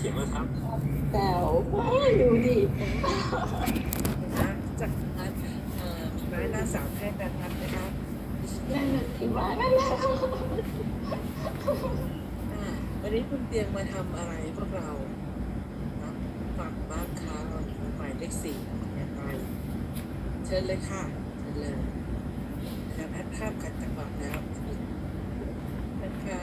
เขียนมาครับแต่ว้าดูดินะจากนั้นเอ่อมีไม้หน้าสามแพร่งดังนั้นนะคะนั่นน่ะที่ว่านั่นแหละอ่าวันนี้คุณเตียงมาทำอะไรพวกเรานะฝากบ้านค้าเราอยู่หมายเลขสี่อย่างไรเชิญเลยค่ะเชิญเลยนะคะแพทย์ข้ามกันจังหวะแล้วนะคะค่ะ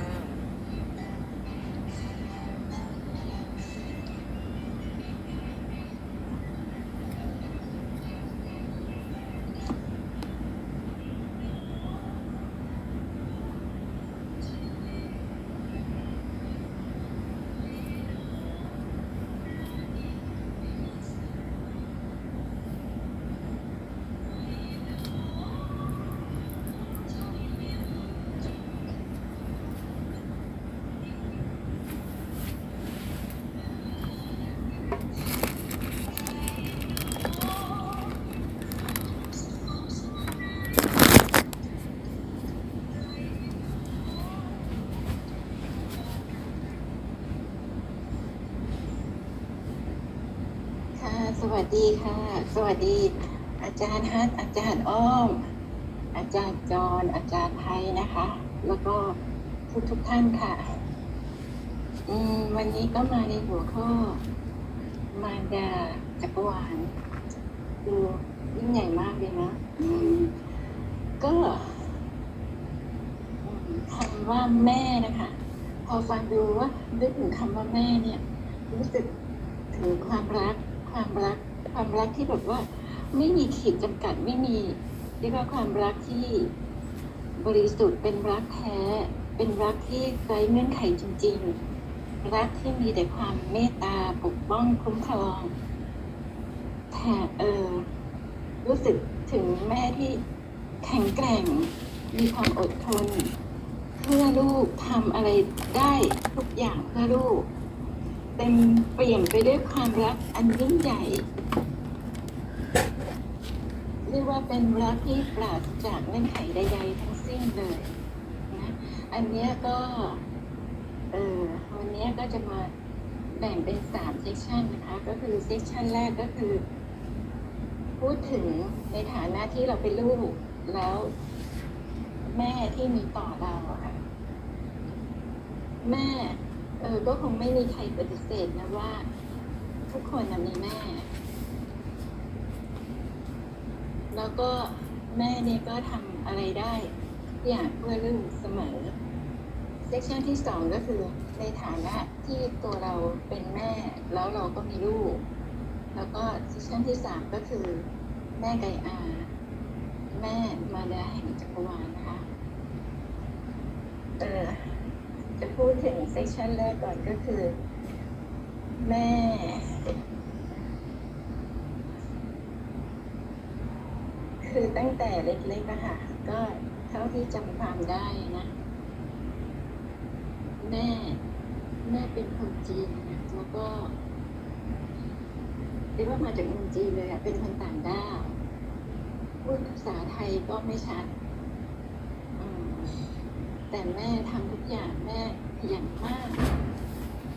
ดีค่ะ สวัสดี อาจารย์ฮัทอาจารย์อ้อม อาจารย์จรอาจารย์ไทยนะคะ แล้วก็ทุกทุกท่านค่ะ อืมวันนี้ก็มาในหัวข้อ มารดาจักรวาลดูยิ่งใหญ่มากเลยนะอืมก็คำว่าแม่นะคะ พอฟังดูว่านึกถึงคำว่าแม่เนี่ย รู้สึกถึงความรัก ความรัก ความรักที่แบบว่าไม่มีขีดจำกัดไม่มีเรียกว่าความรักที่บริสุทธิ์เป็นรักแท้ เป็นรักที่ไร้เงื่อนไขจริง ๆ รักที่มีแต่ความเมตตาปกป้องคุ้มครองแต่เออรู้สึกถึงแม่ที่แข็งแกร่ง มีความอดทน เพื่อลูกทำอะไรได้ทุกอย่างเพื่อลูก เต็มเปลี่ยนไปด้วยความรักอันยิ่งใหญ่ เรียกว่าเป็นรักที่ปราศจากเงื่อนไขใดๆทั้งสิ้นเลยนะอันเนี้ยก็เออวันนี้ก็จะมาแบ่งเป็นสามเซสชันนะคะ ก็คือเซสชันแรกก็คือ พูดถึงในฐานะที่เราเป็นลูกแล้วแม่ที่มีต่อเราค่ะแม่เออก็คงไม่มีใครปฏิเสธนะว่า ทุกคนมีแม่ แล้วก็แม่เนี่ยก็ทำอะไรได้ทุกอย่างเพื่อลูกเสมอเซสชันที่สองก็คือในฐานะที่ตัวเราเป็นแม่ แล้วเราก็มีลูก แล้วก็เซสชันที่สามก็คือ แม่ไก่อา แม่มารดาแห่งจักรวาลนะคะเออจะพูดถึงเซสชันแรกก่อนก็คือ แม่ คือตั้งแต่เล็กๆอะค่ะ ก็เท่าที่จำความได้นะ แม่แม่เป็นคนจีนนะแล้วก็เรียกว่ามาจากเมืองจีนเลยอะเป็นคนต่างด้าวพูดภาษาไทยก็ไม่ชัดแต่แม่ทำทุกอย่างแม่ขยันมาก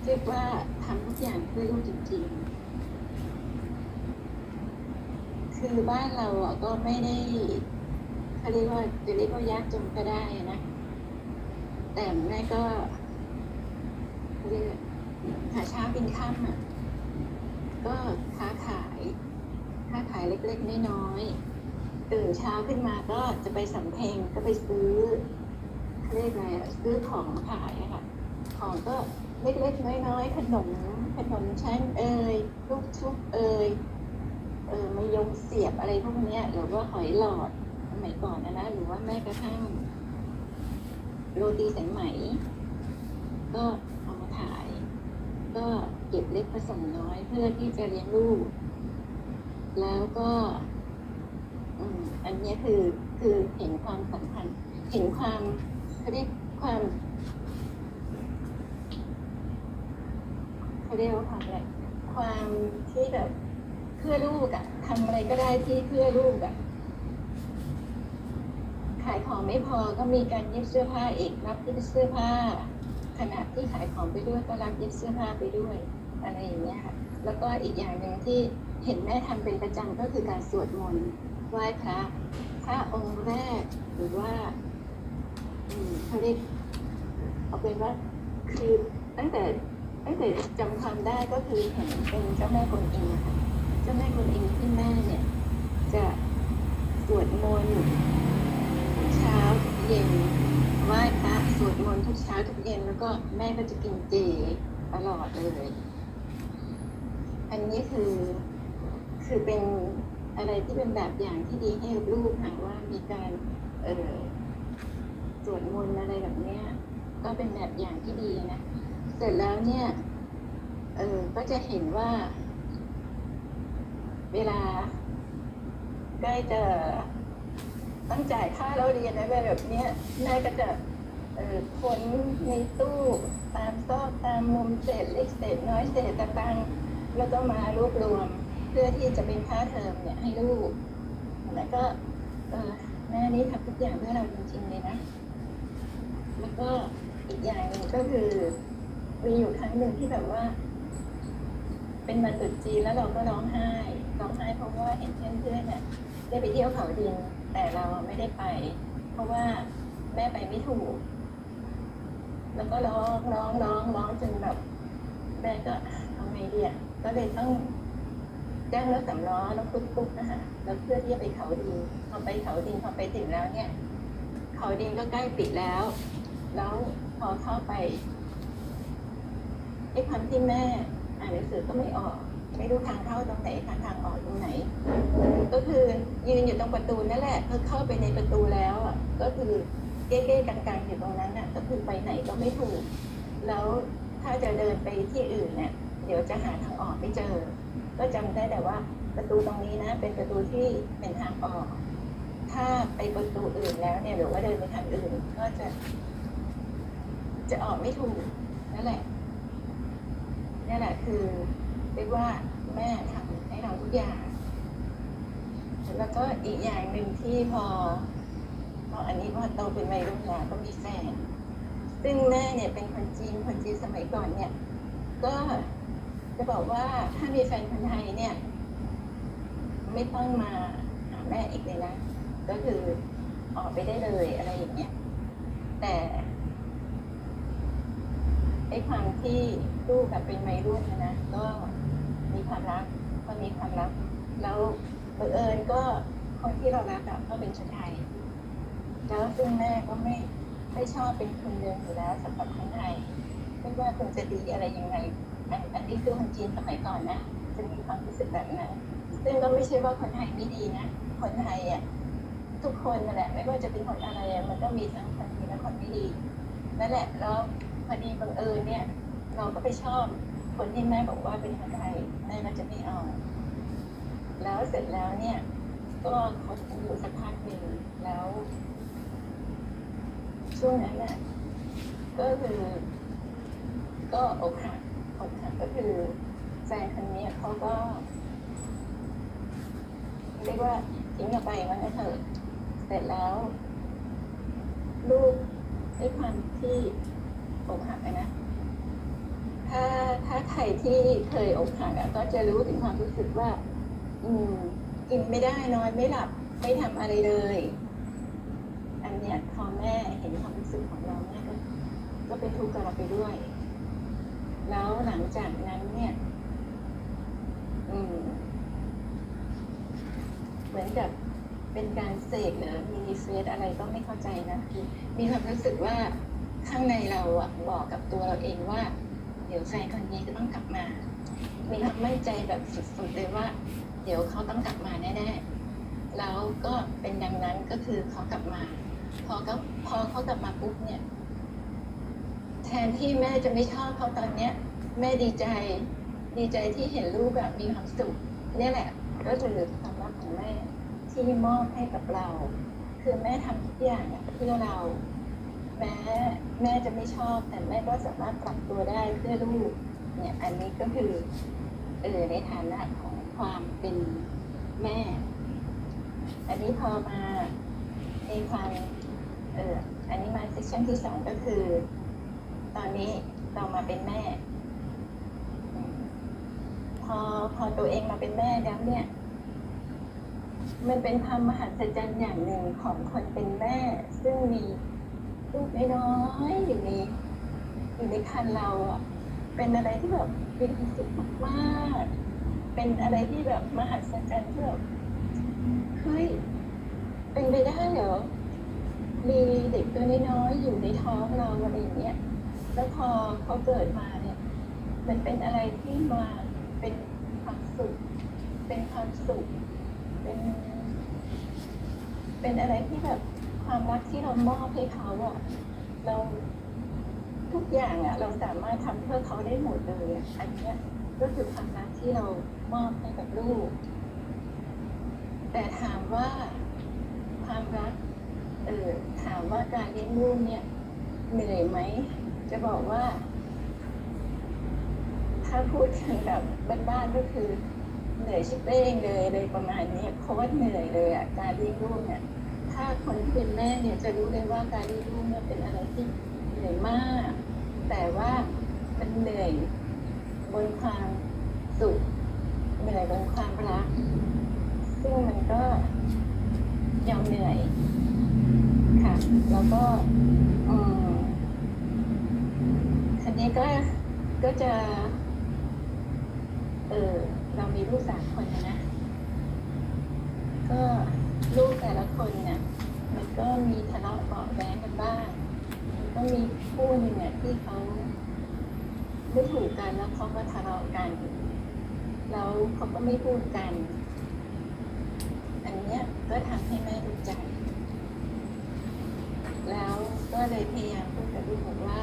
เรียกว่าทำทุกอย่างเพื่อลูกจริงๆ คือบ้านเราก็ไม่ได้เขาเรียกว่าจะเรียกว่ายากจนก็ได้นะ แต่แม่ก็เรียกหาเช้ากินค่ำอะก็ค้าขายค้าขายเล็กๆน้อยๆตื่นเช้าขึ้นมาก็จะไปสำเพ็งก็ไปซื้อเรียกอะไรซื้อของขายอะค่ะ ของก็เล็กๆน้อยๆขนมขนมชั้นเอ่ยลูกชุบเอ่ย เออมายงเสียบอะไรพวกเนี้ยหรือว่าหอยหลอดสมัยก่อนนะนะหรือว่าแม้กระทั่งโรตีสายไหม ก็เอามาขาย ก็เก็บเล็กผสมน้อยเพื่อที่จะเลี้ยงลูก แล้วก็อืมอันเนี้ยคือคือเห็นความสำคัญ เห็นความเขาเรียกความเขาเรียกว่าความอะไรความที่แบบ เพื่อลูกอะทำอะไรก็ได้ที่เพื่อลูกอะขายของไม่พอก็มีการเย็บเสื้อผ้าอีกรับเย็บเสื้อผ้า ขณะที่ขายของไปด้วยก็รับเย็บเสื้อผ้าไปด้วยอะไรอย่างเงี้ยค่ะแล้วก็อีกอย่างหนึ่งที่เห็นแม่ทำเป็นประจำก็คือการสวดมนต์ไหว้พระพระองค์แรกหรือว่าอืมเขาเรียกเอาเป็นว่าคือตั้งแต่ตั้งแต่จำความได้ก็คือเห็นเป็นเจ้าแม่กวนอิมอะค่ะ จ้าแม่กวนอิมที่แม่เนี่ย จะสวดมนต์ทุกเช้าทุกเย็นไหว้พระสวดมนต์ทุกเช้าทุกเย็นแล้วก็แม่ก็จะกินเจตลอดเลย อันนี้คือคือเป็นอะไรที่เป็นแบบอย่างที่ดีให้กับลูกค่ะว่ามีการเออสวดมนต์อะไรแบบเนี้ยก็เป็นแบบอย่างที่ดีนะ เสร็จแล้วเนี่ย เออก็จะเห็นว่า เวลาใกล้จะต้องจ่ายค่าเราเรียนอะไรแบบนี้แม่ก็จะเออค้นในตู้ตามซอกตามมุมเศษเล็กเศษน้อยเศษตะตังแล้วก็มารวบรวม เพื่อที่จะเป็นค่าเทอมเนี่ยให้ลูก แล้วก็แม่นี่ทำทุกอย่างเพื่อเราจริงๆเลยนะ แล้วก็อีกอย่างหนึ่งก็คือมีอยู่ครั้งหนึ่งที่แบบว่า เป็นวันตรุษจีนแล้วเราก็ร้องไห้ ร้องไห้เพราะว่าเห็นเพื่อนๆเนี่ยได้ไปเที่ยวเขาดิน แต่เราไม่ได้ไป เพราะว่าแม่ไปไม่ถูก แล้วก็ร้องร้องร้องร้องจนแบบแม่ก็ทำไงดีอะก็เลยต้องจ้างรถสำล้อแล้วปุ๊บปุ๊บนะคะแล้วเพื่อที่จะไปเขาดินพอไปเขาดินพอไปถึงแล้วเนี่ย เขาดินก็ใกล้ปิดแล้ว แล้วพอเข้าไปไอ้ความที่แม่อ่านหนังสือก็ไม่ออก ไม่รู้ทางเข้าตรงไหนทางทางออกตรงไหน ก็คือยืนอยู่ตรงประตูนั่นแหละเพื่อเข้าไปในประตูแล้วอะก็คือเก้ๆกังๆอยู่ตรงนั้นอะก็คือไปไหนก็ไม่ถูก แล้วถ้าจะเดินไปที่อื่นเนี่ยเดี๋ยวจะหาทางออกไม่เจอ ก็จำได้แต่ว่าประตูตรงนี้นะเป็นประตูที่เป็นทางออก ถ้าไปประตูอื่นแล้วเนี่ยหรือว่าเดินไปทางอื่น ก็จะ จะออกไม่ถูกนั่นแหละนี่แหละคือเรียกว่า แม่ทำให้เราทุกอย่าง แล้วก็อีกอย่างหนึ่งที่พอพออันนี้พอโตเป็นวัยรุ่นแล้วก็มีแฟน ซึ่งแม่เนี่ยเป็นคนจีนคนจีนสมัยก่อนเนี่ย ก็จะบอกว่าถ้ามีแฟนคนไทยเนี่ย ไม่ต้องมาหาแม่อีกเลยนะ ก็คือออกไปได้เลยอะไรอย่างเงี้ย แต่ไอ้ความที่ลูกแบบเป็นวัยรุ่นนะก็ ความรักก็มีความรัก แล้วบังเอิญก็คนที่เรารักอะก็เป็นชนไทย แล้วซึ่งแม่ก็ไม่ไม่ชอบเป็นคนเดิมอยู่แล้วสำหรับคนไทยไม่ว่าคุณจะดีอะไรยังไงอันอันนี้คือคนจีนสมัยก่อนนะจะมีความรู้สึกแบบนั้นซึ่งก็ไม่ใช่ว่าคนไทยไม่ดีนะ คนไทยอะทุกคนนั่นแหละ ไม่ว่าจะเป็นคนอะไรมันก็มีทั้งคนดีและคนไม่ดีนั่นแหละแล้วพอดีบังเอิญเนี่ย เราก็ไปชอบคนที่แม่บอกว่าเป็นคนไทย แม่ก็จะไม่เอาแล้วเสร็จแล้วเนี่ย ก็คบกันอยู่สักพักหนึ่งแล้ว ช่วงนั้นน่ะก็คือ ก็อกหักอกหักก็คือแฟนคนนี้เขาก็เรียกว่าทิ้งเราไปว่างั้นเถอะเสร็จแล้ว ลูกด้วยความที่อกหักนะ รที่เคยอกหักอะก็จะรู้ถึงความรู้สึกว่า อืม กินไม่ได้นอนไม่หลับไม่ทำอะไรเลย อันเนี้ยพอแม่เห็นความรู้สึกของเราแม่ก็ก็เป็นทุกข์กับเราไปด้วย แล้วหลังจากนั้นเนี่ย อืม เหมือนกับเป็นการเสกหรือมีเฟสอะไรก็ไม่เข้าใจนะคือมีความรู้สึกว่าข้างในเราอะบอกกับตัวเราเองว่า เดี๋ยวแฟนคนนี้จะต้องกลับมา มีความมั่นใจแบบสุดๆเลยว่า เดี๋ยวเขาต้องกลับมาแน่ๆ แล้วก็เป็นดังนั้นก็คือเขากลับมา พอเขาพอเขากลับมาปุ๊บเนี่ย แทนที่แม่จะไม่ชอบเขาตอนเนี้ย แม่ดีใจ ดีใจที่เห็นลูกแบบมีความสุขเนี่ยแหละ ก็คือความรักของแม่ที่มอบให้กับเรา คือแม่ทำทุกอย่างเพื่อเรา แม้แม่จะไม่ชอบ แต่แม่ก็สามารถปรับตัวได้เพื่อลูกเนี่ยอันนี้ก็คือเออในฐานะของความเป็นแม่ อันนี้พอมาในความเอออันนี้มาเซสชั่นที่สองก็คือ ตอนนี้เรามาเป็นแม่ พอพอตัวเองมาเป็นแม่แล้วเนี่ย มันเป็นความมหัศจรรย์อย่างหนึ่งของคนเป็นแม่ ซึ่งมี ลูกน้อยๆอยู่ในอยู่ในคันเราอะ เป็นอะไรที่แบบเป็นความสุขมากๆเป็นอะไรที่แบบมหัศจรรย์ที่แบบเฮ้ยเป็นไปได้เหรอมีเด็กตัวน้อยๆอยู่ในท้องเราอะไรอย่างเงี้ยแล้วพอเขาเกิดมาเนี่ย มันเป็นอะไรที่มาเป็นความสุข เป็นความสุข เป็น เป็นอะไรที่แบบ ความรักที่เรามอบให้เขาอะเราทุกอย่างอะเราสามารถทำเพื่อเขาได้หมดเลยอันเนี้ยก็คือความรักที่เรามอบให้กับลูก แต่ถามว่าความรักเออถามว่าการเลี้ยงลูกเนี่ยเหนื่อยไหมจะบอกว่า ถ้าพูดถึงแบบบ้านๆก็คือเหนื่อยชิบเป้งเลยเลยประมาณนี้เพราะว่าเหนื่อยเลยอะการเลี้ยงลูกเนี่ย ถ้าคนที่เป็นแม่เนี่ยจะรู้เลยว่าการเลี้ยงลูกเนี่ยเป็นอะไรที่เหนื่อยมาก แต่ว่ามันเหนื่อยบนความสุขเหนื่อยบนความรัก ซึ่งมันก็ยอมเหนื่อยค่ะ แล้วก็อืมทีนี้ก็ก็จะ เออเรามีลูกสามคนนะ ก็ลูกแต่ละคนเนี่ย มันก็มีทะเลาะเบาะแว้งกันบ้างมันก็มีคู่หนึ่งเนี่ยที่เขาไม่ถูกกันแล้วเขาก็ทะเลาะกัน แล้วเขาก็ไม่พูดกัน อันเนี้ยก็ทำให้แม่รู้ใจ แล้วก็เลยพยายามพูดกับลูกบอกว่า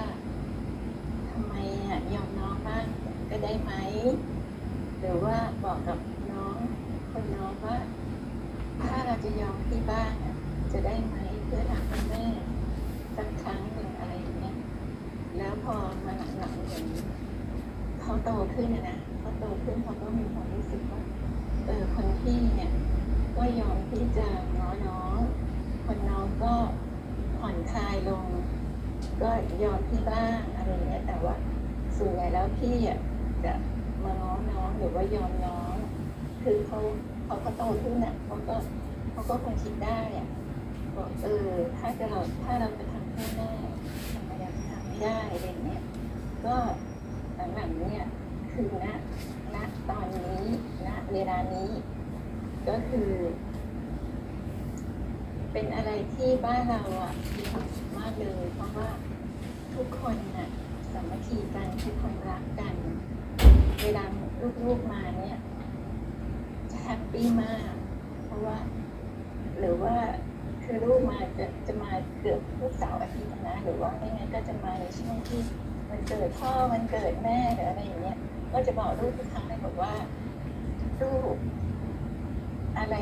ทำไมอะยอมน้องบ้างก็ได้ไหมหรือว่าบอกกับน้องคนน้องว่า ถ้าเราจะยอมพี่บ้าง จะได้ไหมเพื่อทำให้แม่สักครั้งหนึ่งอะไรอย่างเงี้ยแล้วพอมาหลังๆอย่างเขาโตขึ้นนะเขาโตขึ้นเขาก็มีความรู้สึกว่าเออคนพี่เนี่ยก็ยอมที่จะง้อน้องคนน้องก็ผ่อนคลายลง ก็ยอมพี่บ้างอะไรเงี้ยแต่ว่าส่วนใหญ่แล้วพี่อะจะมาง้อน้องหรือว่ายอมน้อง คือเขาเขาเขาโตขึ้นน่ะเขาก็เขาก็คงคิดได้อะ บอกเออถ้าจะเราถ้าเราจะทำเพื่อแม่ทำไมเรทำไม่ได้อะไรเงี้ยก็หลังๆเนี่ยคือณณตอนนี้ณเวลานี้ ก็คือ เป็นอะไรที่บ้านเราอะมีความสุขมากเลย เพราะว่าทุกคนน่ะสามัคคีกันทุกคนรักกัน เวลาลูกๆมาเนี่ยจะแฮปปี้มาก เพราะว่า หรือว่า คือลูกมาจะจะมาเกือบทุกเสาร์อาทิตย์นะหรือว่าไม่งั้นก็จะมาในช่วงที่มันเกิดพ่อมันเกิดแม่หรืออะไรอย่างเงี้ยก็จะบอกลูกทุกครั้งเลยบอกว่าลูกอะไร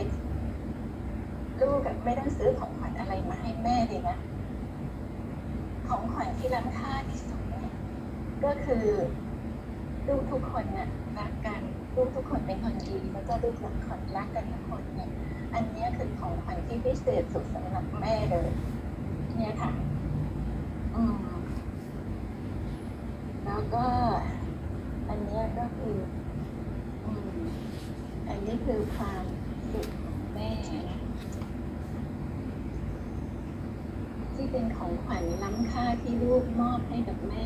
ลูกไม่ต้องซื้อของขวัญอะไรมาให้แม่เลยนะของขวัญที่ล้ำค่าที่สุดเนี่ยก็คือลูกทุกคนน่ะรักกันลูกทุกคนเป็นคนดีแล้วก็ลูกทุกคนรักกันทุกคนเนี่ย อันนี้คือของขวัญที่พิเศษสุดสำหรับแม่เลย เนี่ยค่ะ อืม แล้วก็ อันนี้ก็คือ อืม อันนี้คือความสุขของแม่ ที่เป็นของขวัญล้ำค่าที่ลูกมอบให้กับแม่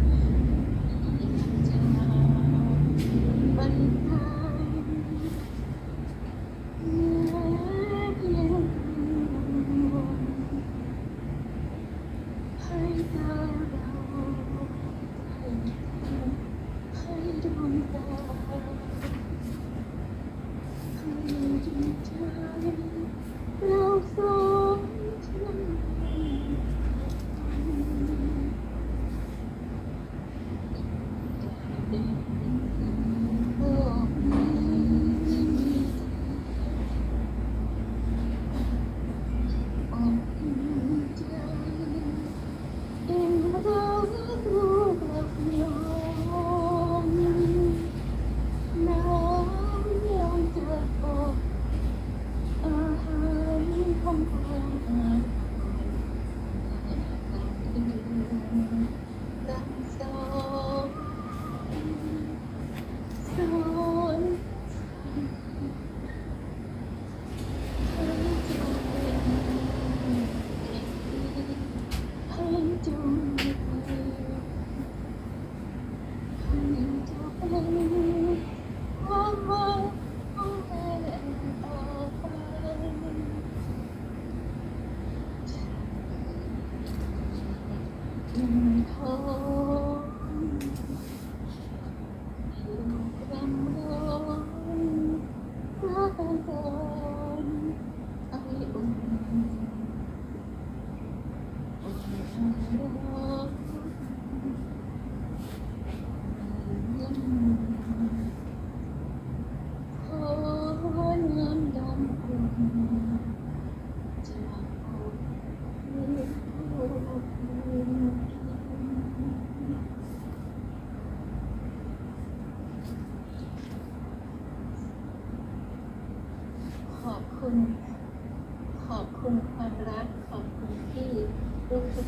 Mình.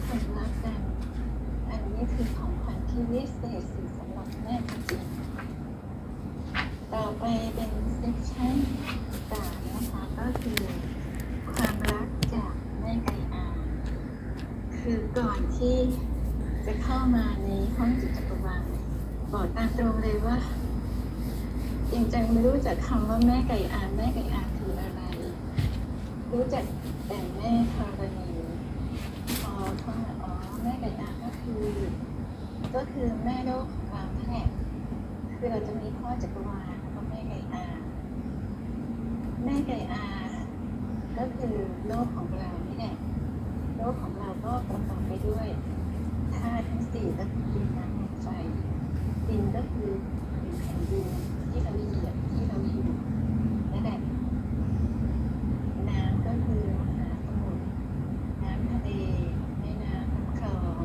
คนรักกันอันนี้คือของขวัญที่วิเศษสุดสำหรับแม่จริงๆต่อไปเป็นเซสชั่นสามนะคะก็คือความรักจากแม่ไก่อาคือก่อนที่จะเข้ามาในห้องจิตจักรวาลบอกตามตรงเลยว่าจริงๆไม่รู้จักคำว่าแม่ไก่อาแม่ไก่อาคืออะไร รู้จักแต่แม่ธรณี พอเข้ามาอ๋อแม่ไก่อาก็คือ ก็คือแม่โลกของเรานั่นแหละคือเราจะมีพ่อจักรวาลแล้วก็แม่ไก่อา แม่ไก่อา ก็คือโลกของเรานี่แหละโลกของเราก็ประกอบไปด้วยธาตุทั้งสี่ก็คือดินน้ำลมไฟ ดินก็คือดินแผ่นดินที่เราเหยียบที่เราอยู่นั่นแหละ น้ำก็คือมหาสมุทรน้ำทะเลแม่น้ำลำคลอง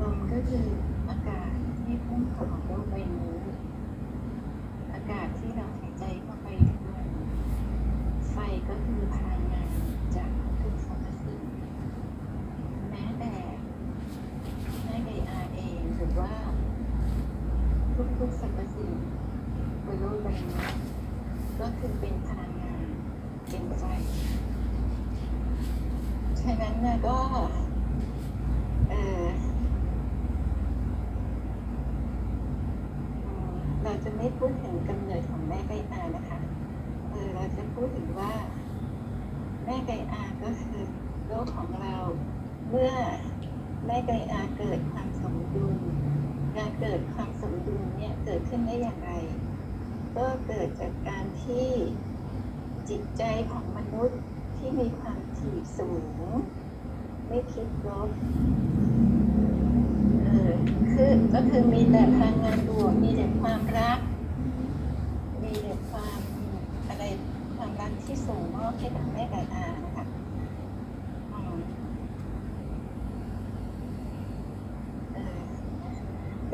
ลมก็คืออากาศที่พุ่งเข้าของโลกใบนี้ อากาศที่เราหายใจเข้าไปด้วยไฟก็คือพลังงานจากทุกสรรพสิ่งแม้แต่แม่ไก่อาเองหรือว่า ทุกๆสรรพสิ่งบนโลกใบนี้ก็คือเป็นพลังงานเป็นไฟฉะนั้นนะก็ เอออืมเราจะไม่พู ดถึงกำเนิดของแม่ไก่อานะคะเออเราจะพูดถึงว่า แม่ไก่อาก็คือโลกของเรา เมื่อแม่ไก่อาเกิดความสมดุลการเกิดความสมดุลเนี่ยเกิดขึ้นได้อย่างไร ก็เกิดจากการที่จิตใจของมนุษย์ที่มีความถี่สูง ไม่คิดลบเออคือก็คือมีแต่พลังงานบวกมีแต่ความรัก มีแต่ความอะไรความรักที่ส่งมอบให้กับแม่ไก่อานะคะอืมเออ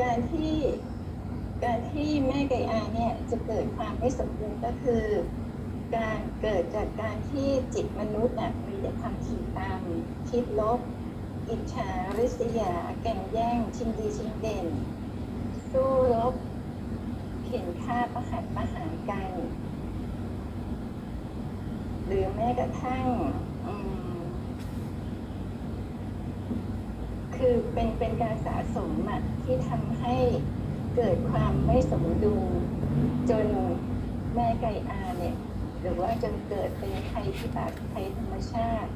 การที่การที่แม่ไก่อาเนี่ยจะเกิดความไม่สมดุลก็คือ การเกิดจากการที่จิตมนุษย์น่ะมีแต่ความขีดตามคิดลบ อิจฉาริษยา แก่งแย่ง ชิงดีชิงเด่น สู้รบเข็นฆ่าประหัตประหารกัน หรือแม้กระทั่งคือเป็นเป็นการสะสมอะ ที่ทำให้เกิดความไม่สมดุลจนแม่ไก่อาเนี่ยหรือว่าจนเกิดเป็นภัยพิบัติภัยธรรมชาติ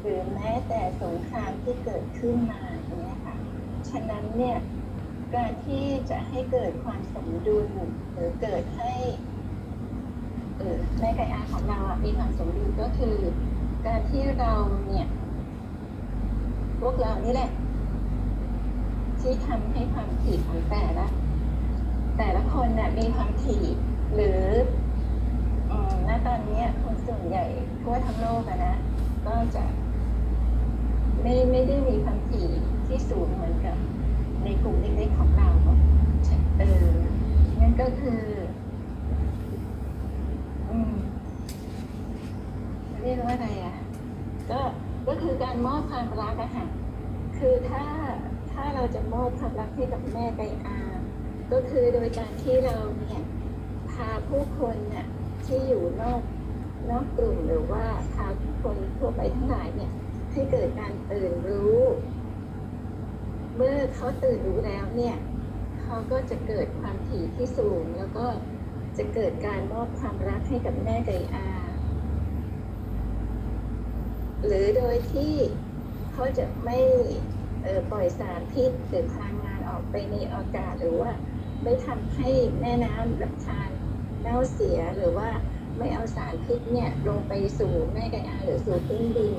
หรือแม้แต่สงครามที่เกิดขึ้นมาอย่างเนี่ยค่ะฉะนั้นเนี่ยการที่จะให้เกิดความสมดุลหรือเกิดให้เออแม่ไก่อาของเราอะมีความสมดุลก็คือ การที่เราเนี่ยพวกเรานี่แหละ ที่ทำให้ความถี่ของแต่ละแต่ละคนน่ะมีความถี่หรืออืมณตอนนี้คนส่วนใหญ่ทั่วทั้งโลกอะนะ ก็จะไม่ไม่ได้มีความถี่ที่สูงเหมือนกับ ในกลุ่มเล็กๆของเราเออนั่นก็คืออืมเรียกว่าอะไรอะ ก็ก็คือการมอบความรักอะค่ะคือถ้า ถ้าเราจะมอบความรักให้กับแม่ไกอาก็คือโดยการที่เราเนี่ยพาผู้คนเนี่ยที่อยู่นอกนอกกลุ่มหรือว่าพาผู้คนทั่วไปทั้งหลายเนี่ยให้เกิดการตื่นรู้ เมื่อเขาตื่นรู้แล้วเนี่ยเขาก็จะเกิดความถี่ที่สูง แล้วก็จะเกิดการมอบความรักให้กับแม่ไก่อาหรือโดยที่เขาจะไม่ ปล่อยสารพิษหรือพลังงานออกไปในอากาศหรือว่า ไม่ทำให้แม่น้ำลำธารเน่าเสียหรือว่าไม่เอาสารพิษเนี่ยลงไปสู่แม่ไก่อาหรือสู่พื้นดิน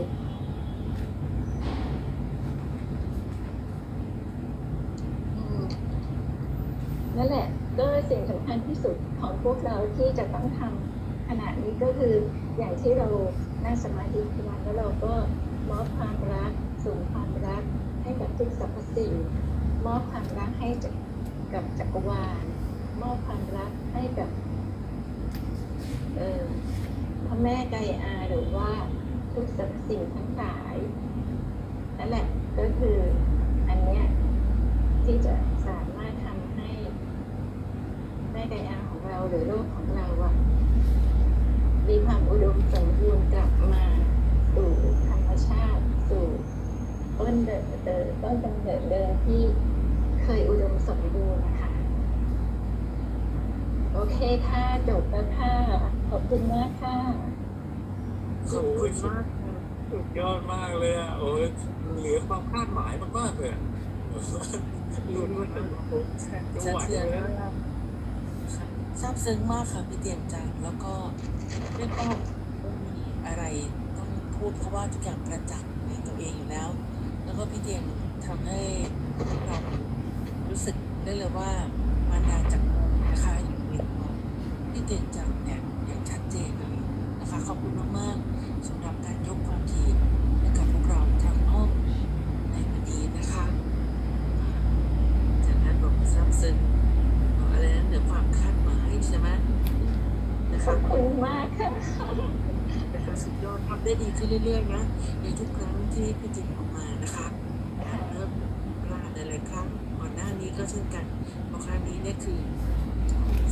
นั่นแหละก็สิ่งสำคัญที่สุดของพวกเราที่จะต้องทำขณะนี้ก็คืออย่างที่เรานั่งสมาธิทุกวันแล้วเราก็มอบความรักส่งความรัก ให้กับทุกสรรพสิ่ง มอบความรักให้กับจักรวาล มอบความรักให้กับเอ่อผระแม่ไกอาหรือว่าทุกสรรพสิ่งทั้งหลายนั่นแหละก็คืออันเนี้ยที่จะสามารถทำให้แม่ไกอาของเราหรือโลกของเราอะมีความอุดมสมบูรณ์กลับมาสู่ธรรมชาติสู่ ต้นเดิมเดิมต้นกำเนิดเดิมที่เคยอุดมสมบูรณ์นะคะ โอเคค่ะจบแล้วค่ะ ขอบคุณมากค่ะ ขอบคุณมากค่ะสุดยอดมากเลยอะโอ้ยเหลือความคาดหมายมากๆเลยอะลุ้นว่าจะมาพบจังหวะสะเทือนนี้มากค่ะซาบซึ้งมากค่ะพี่เตียงจังแล้วก็ไม่ต้องไม่มีอะไรต้องพูดเพราะว่าทุกอย่างประจักษ์ในตัวเองอยู่แล้วแล้ว ก็พี่เตียงทำให้เรารู้สึกได้เลยว่ามารดาจากมุมนะคะอยู่ในตัวพี่เตียงจังเนี่ยอย่างชัดเจนเลยนะคะขอบคุณมากๆสำหรับการยกความดีให้กับพวกเราทั้งห้องในวันนี้นะคะจากนั้นบอกว่าซับซึ้งบอกอะไรนั้นเหนือความคาดหมายใช่ไหมนะขคะอบคุณมากค่ะนะคะสุดยอดทำได้ดีขึ้นเรื่อยๆนะในทุกครั้งที่พี่จิงออกมานะคะเริ่มพลาดหลายๆ ครั้งก่อนหน้านี้ก็เช่นกันพราะครั้งนี้เนี่ยคือ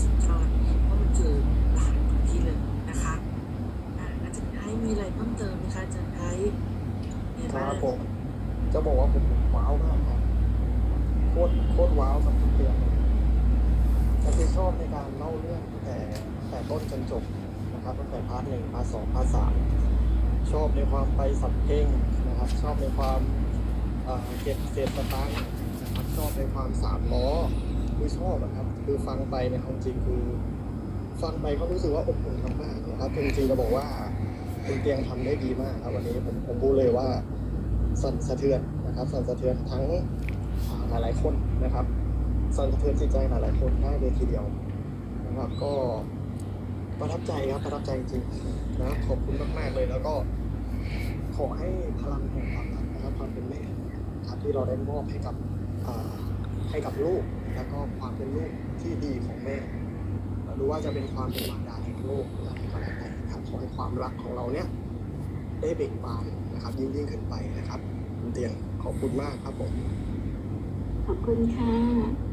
สุดยอดเพราะมันคือหลานของพี่เลยนะคะอ่าอาจารย์ไทยมีอะไรเพิ่มเติมไหมคะอาจารย์ไทยมีคบ้ารับงผมจะบอกว่าผมว้าวมากครับโคตรโคตรว้าวกับทุกเรื่องเลยก็คือชอบในการเล่าเรื่องตั้งแต่แต่ต้นจนจบนะครับตั้งแต่พาร์ทหนึ่งพาร์ทสองพาร์ทสามชอบในความไปสับเพลงนะครับ ชอบในความเอ่อเก็บเศษสตางค์นะครับช อบในความสามล้อคือชอบอะครับ คือฟังไปเนี่ยเอาจริงคือ ฟังไปก็รู้สึกว่าอบอุ่นมากๆนะครับจริงๆจะบอกว่าคุณเตียงทำได้ดีมากครับวันนี้ผมผมพูดเลยว่าสั่นสะเทือนนะครับ สั่นสะเทือนทั้งหลายๆคนนะครับ สั่นสะเทือนจิตใจหลายๆคนได้เลยทีเดียวนะครับก็ประทับใจครับประทับใจจริงๆนะขอบคุณมากๆเลยแล้วก็ขอให้พลังแห่งความรักนะครับความเป็นแม่ครับที่เราได้มอบให้กับ ให้กับลูก แล้วก็ความเป็นลูกที่ดีของแม่หรือว่าจะเป็นความเป็นมารดาแห่งโลกอะไรก็แล้วแต่นะครับขอให้ความรักของเราเนี่ยได้เบ่งบานนะครับยิ่งยิ่งขึ้นไปนะครับคุณเตียงขอบคุณมากครับผมขอบคุณค่ะ